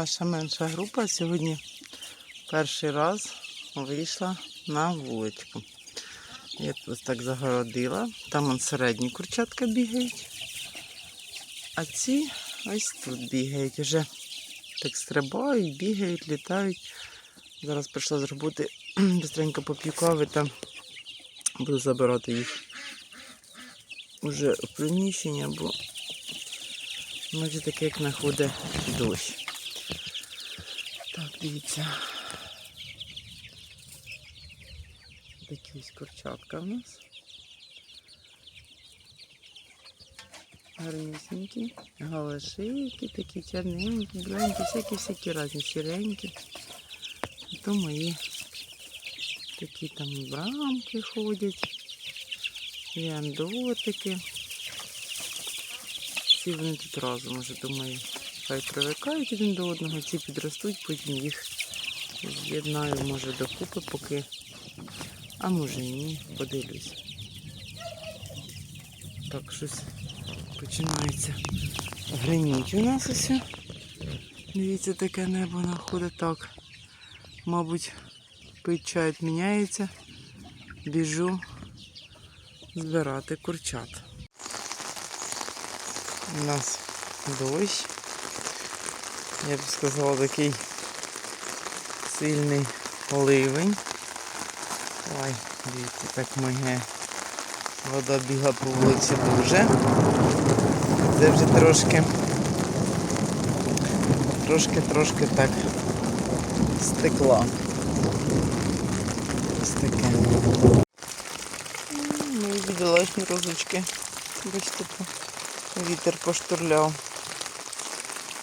наша менша група сьогодні перший раз вийшла на вуличку. Я ось так загородила. Там он середні курчатка бігають. А ці ось тут бігають. Уже так стрибають, бігають, літають. Зараз прийшла з роботи быстренько поп'ю кави та буду забирати їх уже в приміщення, бо Може таке, як находить дощ. Так, дивіться. Такі курчатка в нас. Гарнісінькі, галашики, такі чорненькі, біленькі, всякі-всякі різні, сіренькі. А то мої такі там брамки ходять, і андотики. Ці вони тут разом уже думаю. Хай привикають один до одного, ці підростуть, потім їх з'єднаю, може, докупи поки. А може і ні, подивлюсь. Так, щось починається гриміть у нас ось. Дивіться, таке небо находить так. Мабуть, чай міняється. Біжу збирати курчат. У нас дощ. Я б сказала такий сильний ливень. Ой, дивіться, так моє вода бігла по вулиці дуже. Це вже трошки трошки-трошки так стекла. Ось таке. М, Мої бідолашні розочки. Бачите, Вітер поштурляв.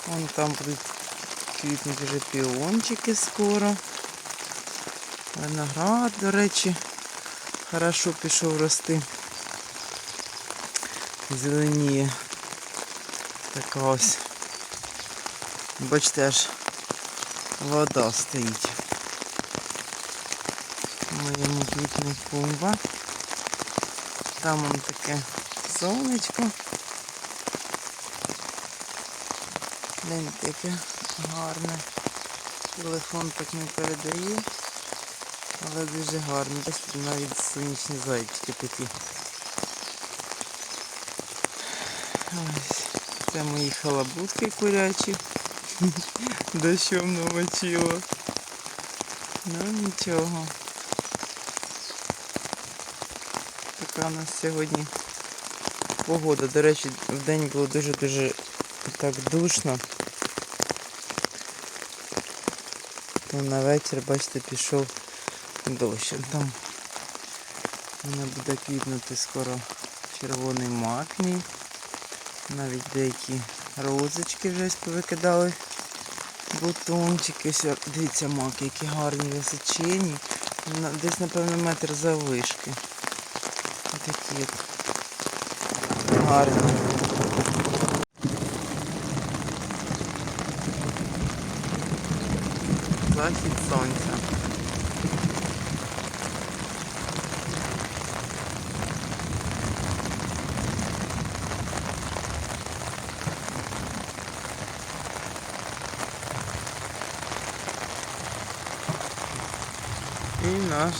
Вон там будуть квітнути вже піончики скоро. Виноград, до речі, хорошо пішов рости. Зеленіє. Така ось. Бачите, аж вода стоїть. Моєму квітне клумба. Там он таке сонечко. Гляньте, яке гарне. Телефон так не передає. Але дуже гарно. Навіть сонячні зайчики такі. Ось. Це мої халабутки курячі. Дощом намочило. Ну нічого. Така у нас сьогодні погода. До речі, в день було дуже-дуже так душно. То на вечір, бачите, пішов дощ. Там мене буде квітнути скоро червоний мак мій. Навіть деякі розочки вже повикидали. Бутончики. Дивіться, маки, які гарні височені. Десь, напевно, метр заввишки. Такі гарні. Захід сонця. І наш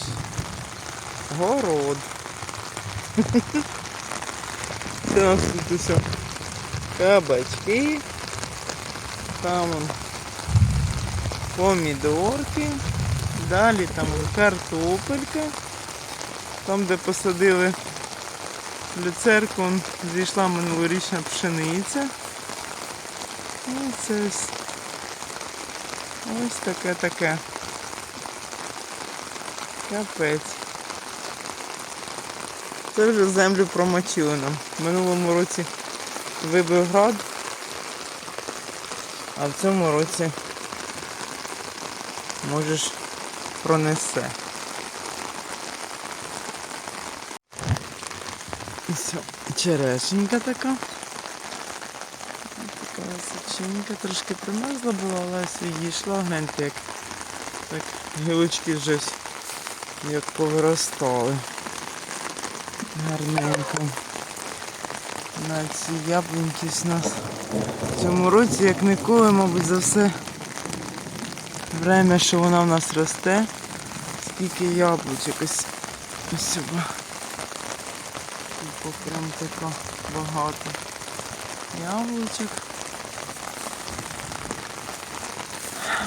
город. Це тут усе кабачки. Там он помідорки. Далі там картопелька. Там, де посадили люцерку, зійшла минулорічна пшениця. І це ось, ось таке таке. Капець. Це вже землю промочили нам. В минулому році вибив град, а в цьому році можеш пронесе. Ось черешенька така. Така височенька, трошки примерзла була, але її йшла, гляньте, як так гілочки вже як повиростали. Гарненько. На ці яблуньки у нас в цьому році, як ніколи, мабуть, за все время, що вона в нас росте, скільки яблучок ось ось. Тупо прям тако багато яблучок.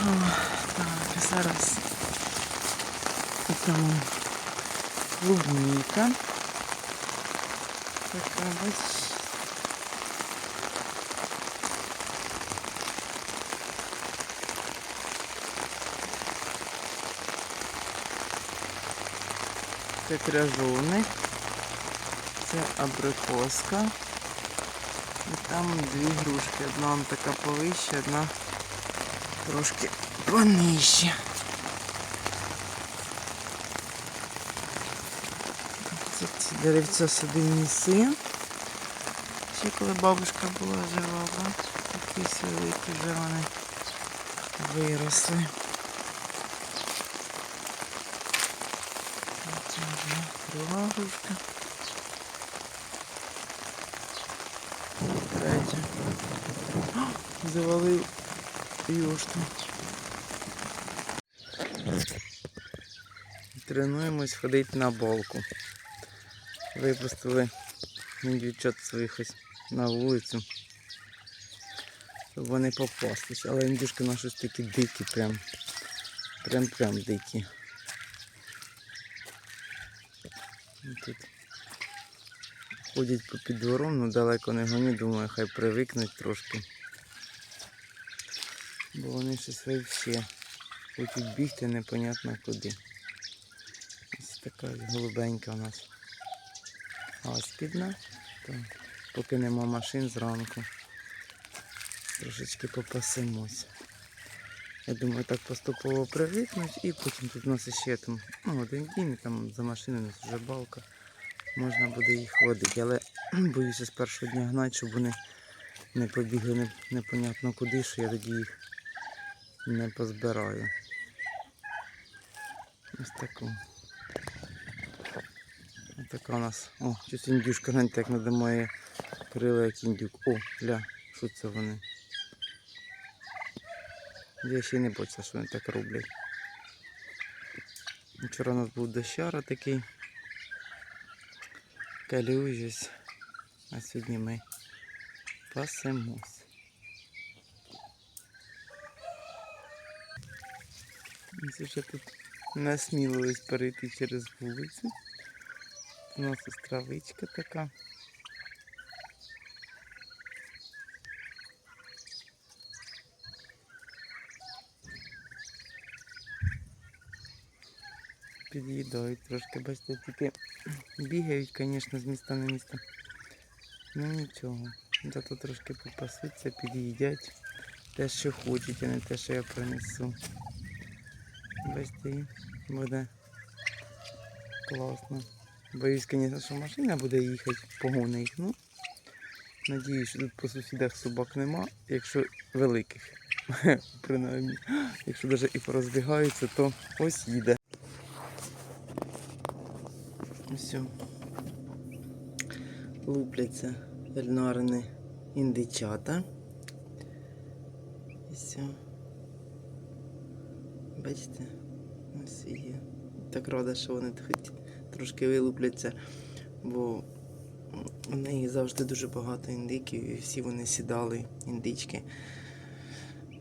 О, так, зараз там клубніка. Така, бачиш. Це кряжовник, це абрикоска. І там дві грушки. Одна така повища, одна трошки понижче. Ці деревця садильний син. Ще коли бабушка була жива, бач, такі великі вже вони виросли. Це вже грушка. Третя. Завалив юшту. Тренуємось ходити на болку. Випустили дівчат своїх ось на вулицю. Щоб вони попастись. Але індюшки наші такі дикі прям. Прям прям дикі. Ну, Тут ходять по під двором, ну далеко не гоні, думаю, хай привикнуть трошки. Бо вони щось взагалі хочуть бігти непонятно куди. Ось така голубенька у нас аспідна. То поки нема машин зранку. Трошечки попасемось. Я думаю, так поступово привикнуть і потім тут у нас ще там ну, один день, і там за машиною у нас вже балка. Можна буде їх водити. Але боюся з першого дня гнати, щоб вони не побігли непонятно куди, що я тоді їх не позбираю. Ось таку. Ось така у нас. О, щось індюшка, гляньте, як над моє крила, як індюк. О, ля, що це вони? Я ще не бачила, що вони так роблять. Вчора у нас був дощара такий. Калюжись. А сьогодні ми пасемось. Ось вже тут насмілились перейти через вулицю. У нас ось травичка така. Під'їдають трошки, бачите, тільки бігають, звісно, з міста на місто. Ну нічого. Зато трошки попасуться, під'їдять те, що хочуть, а не те, що я принесу. Бачите, буде класно. Боюсь, звісно, що машина буде їхати, погони їх. Ну, надіюсь, що тут по сусідах собак нема, якщо великих. Принаймні. Якщо навіть і порозбігаються, то ось їде. Ось. Лупляться ельнарини індичата. І все. Бачите? Ось є. Так рада, що вони трошки вилупляться, бо у неї завжди дуже багато індиків і всі вони сідали, індички.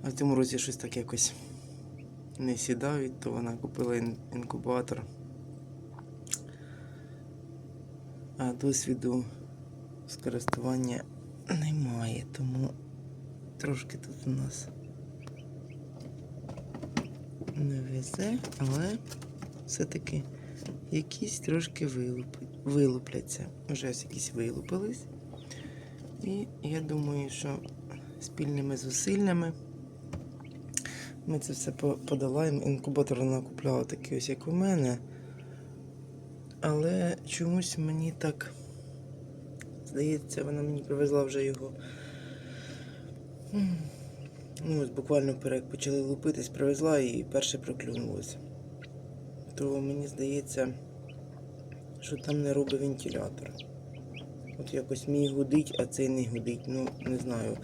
А в цьому році щось так якось не сідають, то вона купила інкубатор. А досвіду з користування немає, тому трошки тут у нас не везе, але все-таки якісь трошки вилуп... вилупляться. Вже ось якісь вилупились. І я думаю, що спільними зусиллями ми це все подолаємо. Інкубатор вона купляла такий ось, як у мене. Але чомусь мені так здається, вона мені привезла вже його. Ну, ось буквально вперед почали лупитись, привезла і перше проклюнулося. То мені здається, що там не робить вентилятор. От якось мій гудить, а цей не гудить. Ну, не знаю.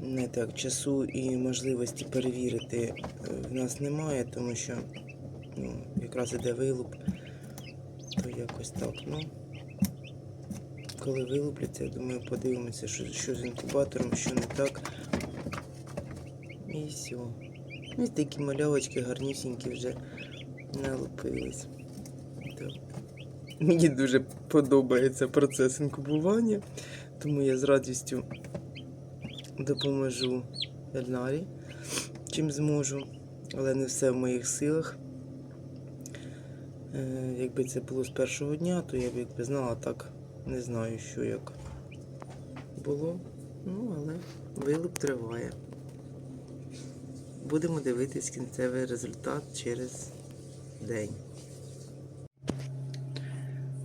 не так часу і можливості перевірити е, в нас немає, тому що ну, якраз іде вилуп, то якось так. Ну, коли вилупляться, я думаю, подивимося, що, що з інкубатором, що не так. І все. Ось такі мальовочки гарнюсінькі вже налупились. Так. Мені дуже подобається процес інкубування, тому я з радістю допоможу Ельнарі, чим зможу, але не все в моїх силах. Е, якби це було з першого дня, то я б якби знала так, не знаю, що як було. Ну, але вилуп триває. Будемо дивитись кінцевий результат через день.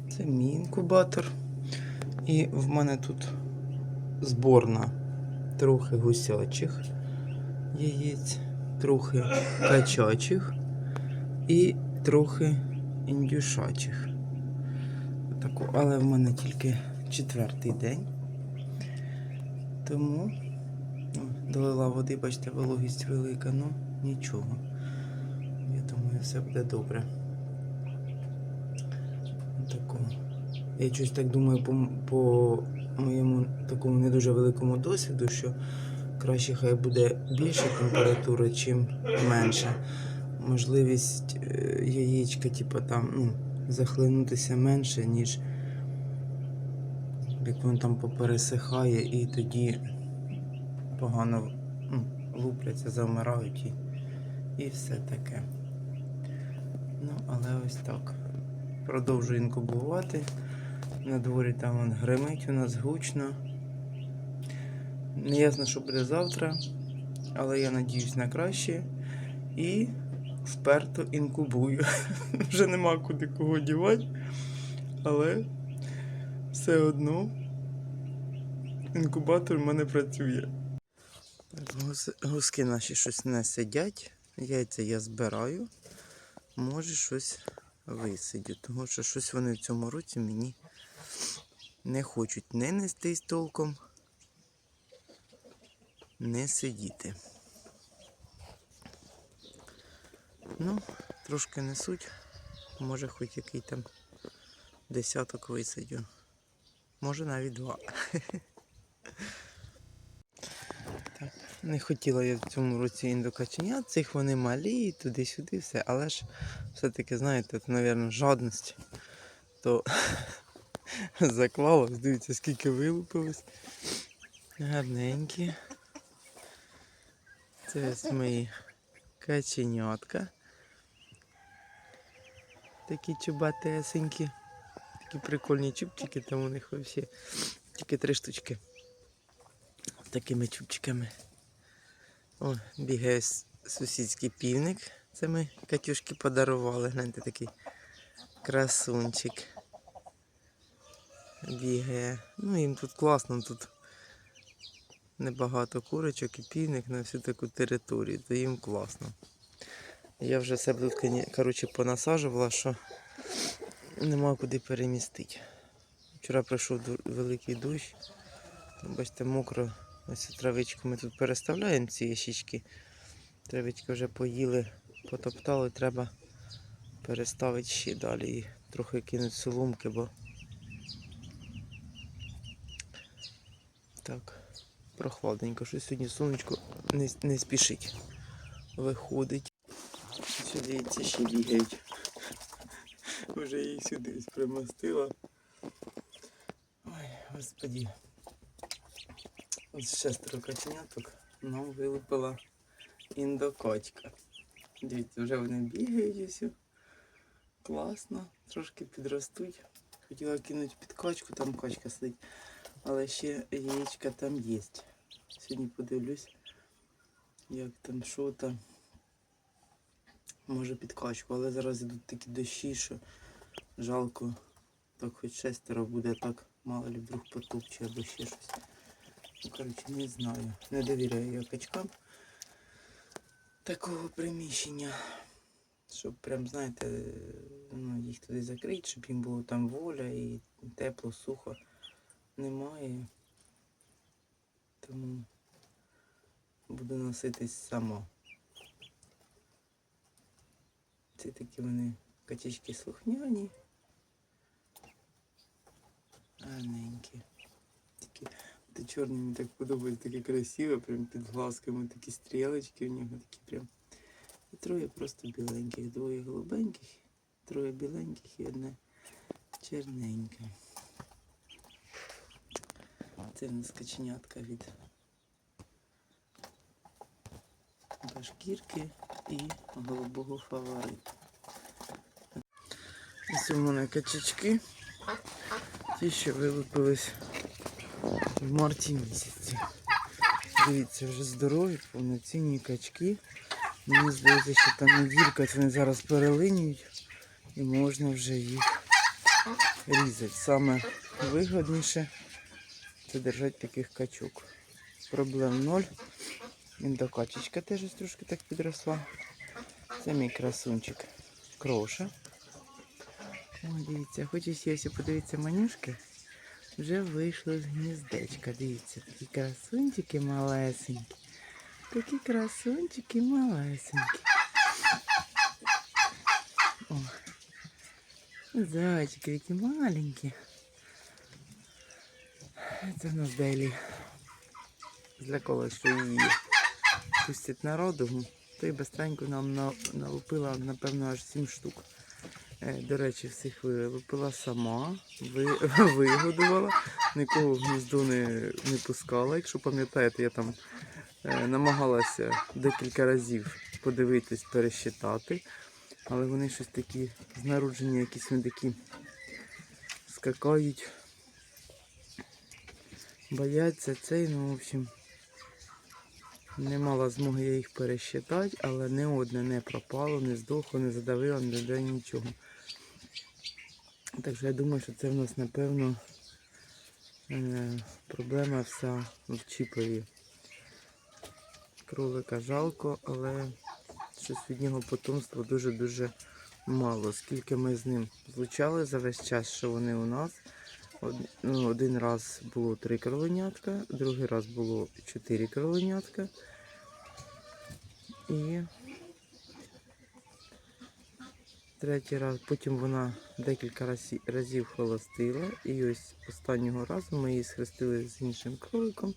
Це мій інкубатор. І в мене тут зборна трохи гусячих яєць, трохи качачих і трохи індюшачих. Таку, але в мене тільки четвертий день. Тому ну, долила води, бачите, вологість велика, ну нічого. Я думаю, все буде добре. Таку. Я щось так думаю по, по моєму такому не дуже великому досвіду, що краще хай буде більша температура, чим менша. Можливість е, яєчка, типу, там, ну, захлинутися менше, ніж як воно там попересихає і тоді погано ну, лупляться, завмирають і, і все таке. Ну, але ось так. Продовжую інкубувати. На дворі там он гримить у нас гучно. Не ясно, що буде завтра, але я надіюсь на краще. І вперто інкубую. Вже нема куди кого дівати, але все одно інкубатор в мене працює. Гус- Гуски наші щось не сидять. Яйця я збираю. Може щось висидю, тому що щось вони в цьому році мені не хочуть не нестись толком, не сидіти. Ну, трошки несуть. Може хоч який там десяток висидю. Може навіть два. Не хотіла я в цьому році індокаченят, цих вони малі, туди-сюди, все. Але ж все-таки, знаєте, це, мабуть, жадність. То заклалось, дивіться, скільки вилупилось. Гарненькі. Це ось мої каченятка. Такі чубатесенькі. Такі прикольні чубчики там у них взагалі. Тільки три штучки. З такими чубчиками. О, бігає сусідський півник. Це ми Катюшки подарували. Гляньте такий красунчик. Бігає. Ну їм тут класно, тут небагато курочок і півник на всю таку територію, то їм класно. Я вже себе тут коротше, понасаджувала, що нема куди перемістити. Вчора прийшов великий дощ. Бачите, мокро. Ось травичку ми тут переставляємо ці ящички. Травички вже поїли, потоптали, треба переставити ще далі і трохи кинути соломки, бо так, прохладненько, що сьогодні сонечко не, не спішить. Виходить. Сюди ці ще бігають. Вже їх сюди примостила. Ой, господі. Ось шестеро каченяток нам вилупила індокачка. Дивіться, вже вони бігають ось. Класно, трошки підростуть. Хотіла кинути під качку, там качка сидить. Але ще яєчка там є. Сьогодні подивлюсь, як там що там. Може під качку, але зараз йдуть такі дощі, що жалко. Так хоч шестеро буде так, мало ли вдруг потупче або ще щось. Ну, коротше, не знаю. Не довіряю я качкам такого приміщення. Щоб прям, знаєте, ну, їх туди закрити, щоб їм було там воля і тепло, сухо. Немає. Тому буду носитись сама. Це такі вони качечки слухняні. Гарненькі. Такі, ти чорний мені так подобається, таке красиве, прям під глазками такі стрілочки у нього такі прям. І троє просто біленьких, двоє голубеньких, троє біленьких і одне черненьке. Це в нас каченятка від башкірки і голубого фаворита. Ось у мене качечки. Ті, що вилупились в марті місяці. Дивіться, вже здорові, повноцінні качки. Мені здається, що там неділька, вони зараз перелинюють і можна вже їх різати. Саме вигодніше це держати таких качок. Проблем ноль. Індокачечка теж ось трошки так підросла. Це мій красунчик. Кроша. О, дивіться, хочу сісі, подивіться, манюшки. Вже вийшли з гніздечка. Дивіться, такі красунчики малесенькі. Такі красунчики малесенькі. О, зайчики які маленькі. Це в нас Дейлі злякала, що її пустять народу. То й бистренько нам на- налупила, напевно, аж сім штук. Е, До речі, всіх вилупила сама, вигодувала, нікого в гніздо не, не пускала. Якщо пам'ятаєте, я там е, намагалася декілька разів подивитись, пересчитати. Але вони щось такі з народження, якісь такі скакають, бояться цей, ну, в общем, не мала змоги я їх пересчитати, але не одне не пропало, не здохло, не задавило, не де нічого. Так що я думаю, що це в нас, напевно, е, проблема вся в чіпові. Кролика жалко, але щось від нього потомства дуже-дуже мало. Скільки ми з ним злучали за весь час, що вони у нас. Ну, один раз було три кроленятка, другий раз було чотири кроленятка. І третій раз, потім вона декілька разі- разів холостила. І ось останнього разу ми її схрестили з іншим кроликом.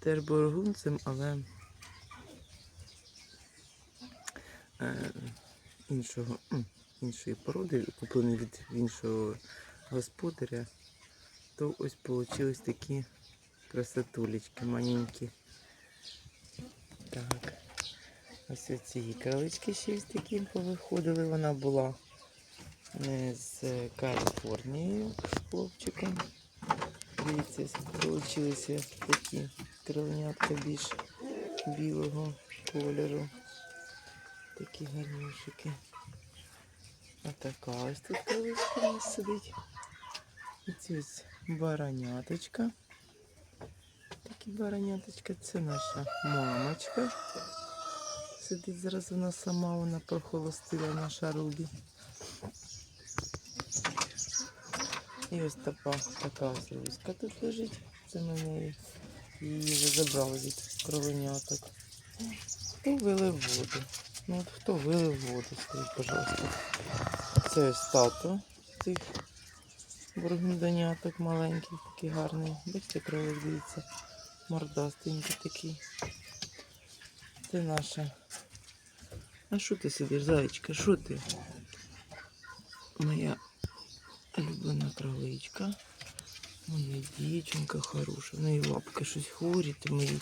Теж бургунцем, але е, іншого, іншої породи, куплений від іншого господаря, то ось вийшли такі красотулечки маленькі. Так. Ось ці кролички ще ось такі повиходили. Вона була е, з Каліфорнії з хлопчиком. Дивіться, вийшли такі кроленятка більш білого кольору. Такі гарнюшики. А така ось тут кроличка у нас сидить. І ось бараняточка. Такі бараняточка, це наша мамочка. Сидить зараз вона сама, вона прохолостила наша Рубі. І ось така, така ось Руська тут лежить. Це на неї. Її вже забрали від кровеняток. Хто вилив воду? Ну от хто вилив воду, скажіть, пожалуйста. Це ось тато цих бургундоняток маленьких, такий гарний. Бачите, кролик, дивіться, мордастенький такий. Це наша. А що ти сидиш, зайчка? Що ти? Моя улюблена кроличка. Моя дівчинка хороша. В неї лапки щось хворі, то ми їй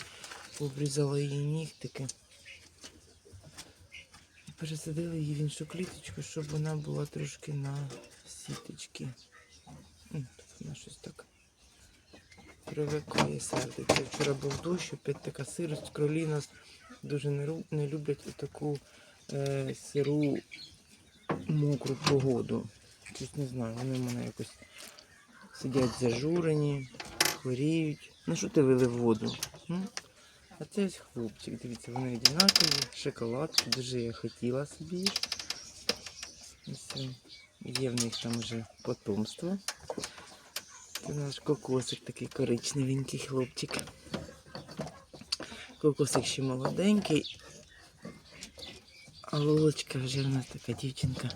обрізали її нігтики. І Пересадили її в іншу кліточку, щоб вона була трошки на сіточки. Тут вона щось так привикає сердиться. Вчора був дощ, опять така сирость. Кролі нас дуже не, люблять таку е, сиру мокру погоду. Щось не знаю, вони в мене якось сидять зажурені, хворіють. Ну що ти вилив воду? М? А це ось хлопчик, дивіться, вони одинакові, шоколадки, дуже я хотіла собі. Ось, е, Є в них там вже потомство. Це наш кокосик такий коричневенький хлопчик. Кокосик ще молоденький. А Лолочка вже в нас така дівчинка.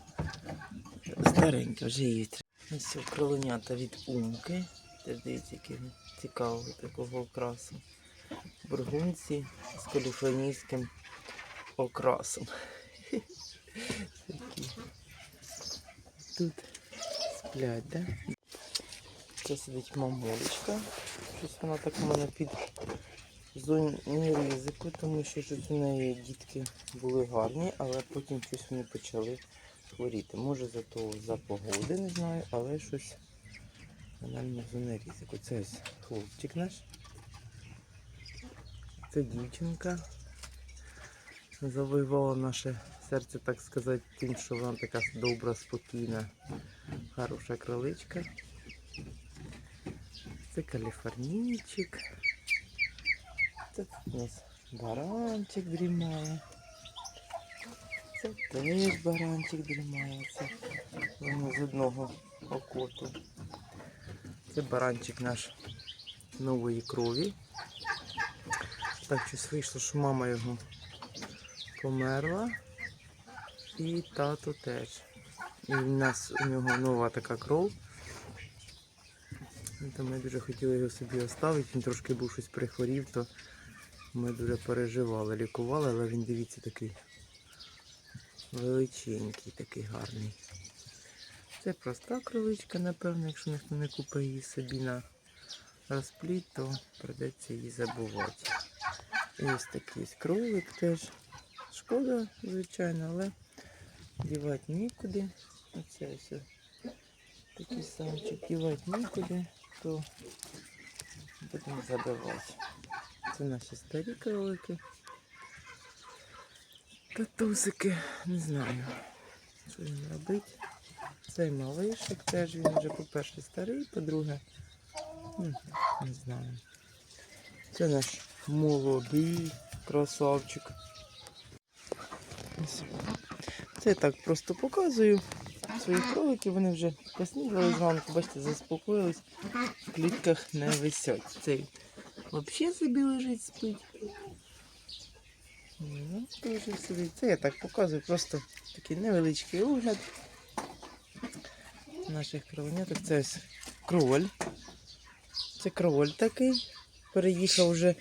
Старенька, вже її. Ось цього кролонята від умки. Теж дивіться, який цікавий такого окрасу. Бургунці з каліфорнійським окрасом. Тут сплять, да? Це сидить мамулечка. Щось вона так в мене під зоні ризику, тому що щось у неї дітки були гарні, але потім щось вони почали хворіти. Може за то за погоди, не знаю, але щось вона не зони ризику. Це ось хлопчик наш. Це дівчинка. Завоювала наше серце, так сказати, тим, що вона така добра, спокійна, хороша кроличка. Це каліфорнійчик. Це у нас баранчик дрімає. Це теж баранчик дрімає. Це воно з одного окоту. Це баранчик наш нової крові. Так щось вийшло, що мама його померла. І тато теж. І в нас у нього нова така кров. Ну, То ми дуже хотіли його собі оставити. Він трошки був щось прихворів, то ми дуже переживали, лікували, але він дивіться такий величенький, такий гарний. Це проста кроличка, напевно, якщо ніхто не купить її собі на розпліт, то придеться її забувати. І ось такий ось кролик теж. Шкода, звичайно, але дівати нікуди. Оце ось такий самчик дівати нікуди, то будемо забивати. Це наші старі кролики. Татусики, не знаю, що їм робити. Цей малишик теж він вже, по-перше, старий, по-друге, ну, не знаю. Це наш молодий красавчик. Це я так просто показую своїх кроликів. Вони вже поснідали зранку, бачите, заспокоїлись, в клітках не висять. Цей взагалі собі лежить, спить. Ну, сидить. Це я так показую, просто такий невеличкий огляд наших кровеняток. Це ось кроль. Це кроль такий. Переїхав вже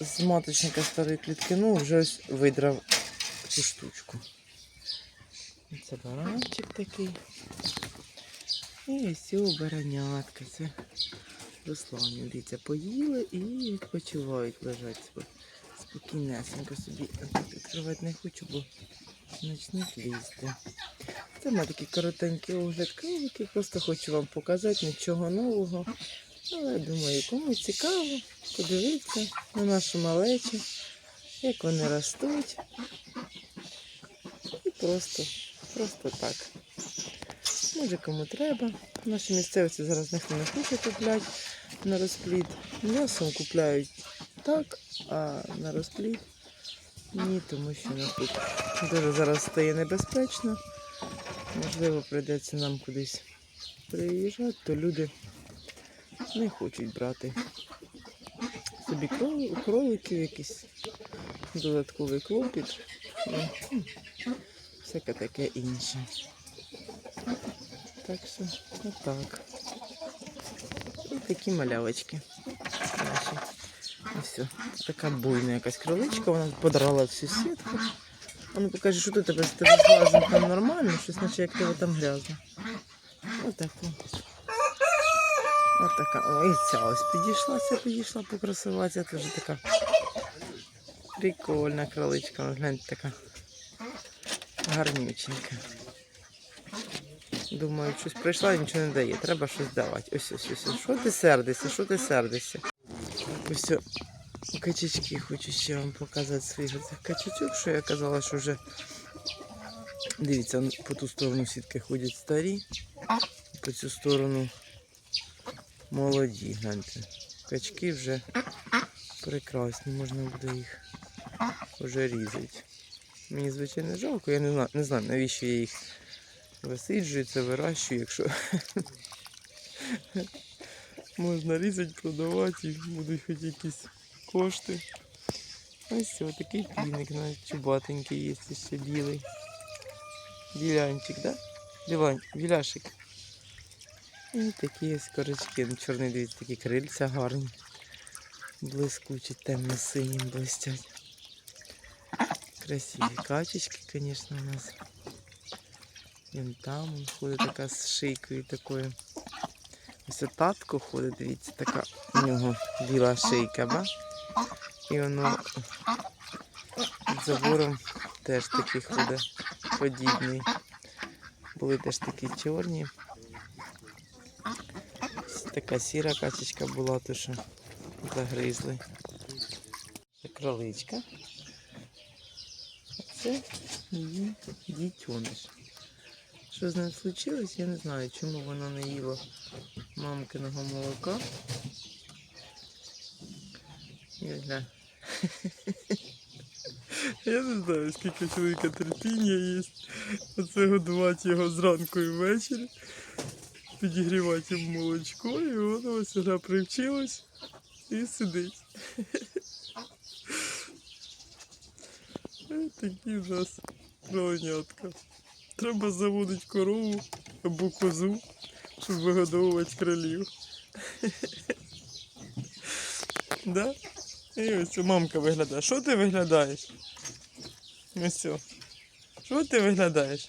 з маточника старої клітки, ну вже ось видрав цю штучку. Це баранчик такий. І ось цього баранятка. Це Русланів. Дивіться, поїли і відпочивають, лежать спокійнесенько собі. Тут відкривати не хочу, бо почнуть лізти. Це має такий коротенький огляд кроликів. Просто хочу вам показати нічого нового. Але думаю, комусь цікаво подивитися на нашу малечу, як вони ростуть. І просто, просто так. Може кому треба. В нашій місцевості зараз ніхто не хоче купляти на розплід. М'ясом купляють так, а на розплід ні, тому що нас тут дуже зараз стає небезпечно. Можливо, прийдеться нам кудись приїжджати, то люди не хочуть брати собі кроликів, якийсь додатковий клопіт. Ну, Всяке таке інше. Так що, отак. Ось такі малявочки наші. Все. Така буйна якась кроличка, вона подрала всю сітку. А ну покажи, що тут тебе з тебе злазом там нормально, щось наче як тебе там грязно. Отаку. Отака. О, і ця ось підійшла, ця підійшла покрасуватися. Теж така прикольна кроличка. Гляньте така гарнюченька. Думаю, щось прийшла нічого не дає. Треба щось давати. Ось ось ось. Що ти сердишся? Що ти сердишся? Ось качечки хочу ще вам показати своїх качечок, що я казала, що вже дивіться, по ту сторону сітки ходять старі, по цю сторону молоді. Гляньте. Качки вже прекрасні, можна буде їх вже різати. Мені звичайно жалко, я не знаю, не знаю навіщо я їх висиджую, це вирощую, якщо можна різати, продавати, і будуть хоч якісь кошти. Ось ось такий півник навіть чубатенький є ще білий. Білянчик, да? Біляшик. І такі ось корочки. Ну, чорний дивіться, такі крильця гарні. Блискучі, темно-синім блистять. Красиві качечки, звісно, у нас. Він там он ходить така з шийкою такою. Ось татко ходить, дивіться, така у нього біла шийка, ба? І воно під забором теж такий ходить подібний. Були теж такі чорні. Така сіра качечка була, то що загризли. Кроличка. Це її дітюниш. Що з ним случилось, я не знаю, чому вона не їла мамкиного молока. І гля. Я не знаю, скільки чоловіка терпіння є. Оце годувати його зранку і ввечері, підігрівати йому молочко, і воно ось вже привчилось і сидить. Ось такі в нас кроленятка. Треба заводити корову або козу, щоб вигодовувати кролів. Да? І ось мамка виглядає. Що ти виглядаєш? Ось цю. Що ти виглядаєш?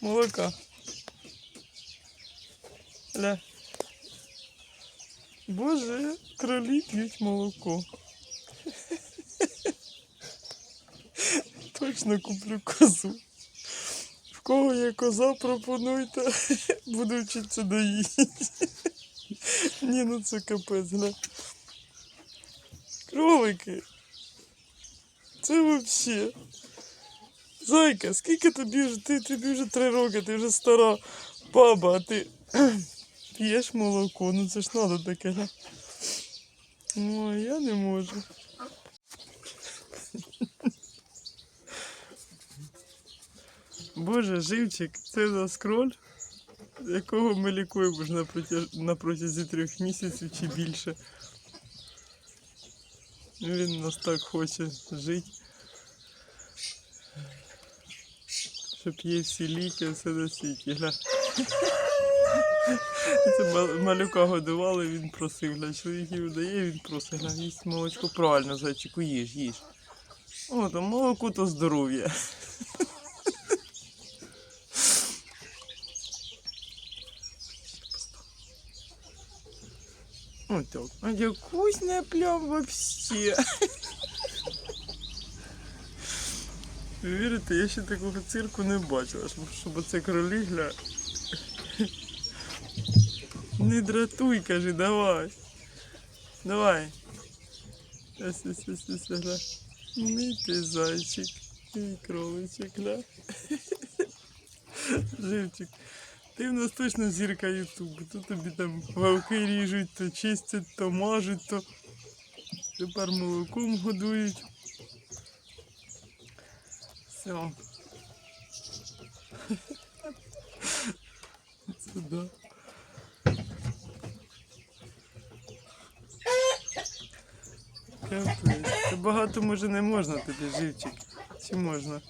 Молока. Ля. Боже, кролі п'ють молоко. Точно куплю козу. В кого є коза, пропонуйте. Буду вчитися доїти. Ні, ну це капець, гля. Кролики. Це вообще. Зайка, скільки тобі вже ти, тобі вже три роки, ти вже стара баба, а ти п'єш молоко, ну це ж надо таке. Ой, я не можу. Боже, живчик, це за скроль, якого ми лікуємо вже на, протязі трьох місяців чи більше. Він нас так хоче жити. Щоб є всі ліки, все на світі. Це малюка годували, він просив, гля, чоловіків дає, він просить, гля, їсть молочко правильно, зайчику, їж, їж. О, то молоко, то здоров'я. Ось так. А я вкусная прям вообще. Ви вірите, я ще такого цирку не бачила, щоб, оце кролі гля. Не дратуй, каже, давай. Давай. Мій ти зайчик. Мій кроличик, гля. Живчик. Ти в нас точно зірка Ютубу. Тут тобі там вовки ріжуть, то чистять, то мажуть, то тепер молоком годують. Все. Це да. Капець. Багато може не можна тобі, живчик. Чи можна?